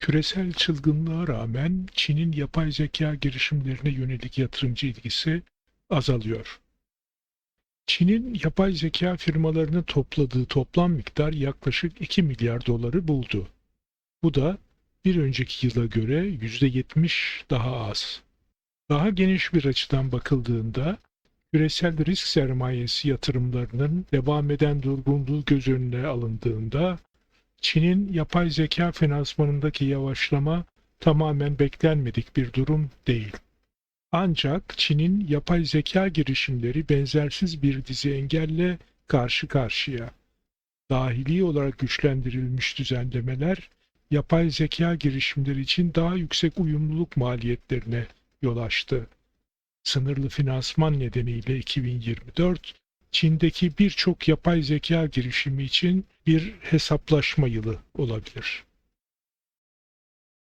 Küresel çılgınlığa rağmen Çin'in yapay zeka girişimlerine yönelik yatırımcı ilgisi azalıyor. Çin'in yapay zeka firmalarının topladığı toplam miktar yaklaşık 2 milyar doları buldu. Bu da bir önceki yıla göre %70 daha az. Daha geniş bir açıdan bakıldığında küresel risk sermayesi yatırımlarının devam eden durgunluğu göz önüne alındığında Çin'in yapay zeka finansmanındaki yavaşlama tamamen beklenmedik bir durum değil. Ancak Çin'in yapay zeka girişimleri benzersiz bir dizi engelle karşı karşıya. Dahili olarak güçlendirilmiş düzenlemeler yapay zeka girişimleri için daha yüksek uyumluluk maliyetlerine yol açtı. Sınırlı finansman nedeniyle 2024 Çin'deki birçok yapay zeka girişimi için bir hesaplaşma yılı olabilir.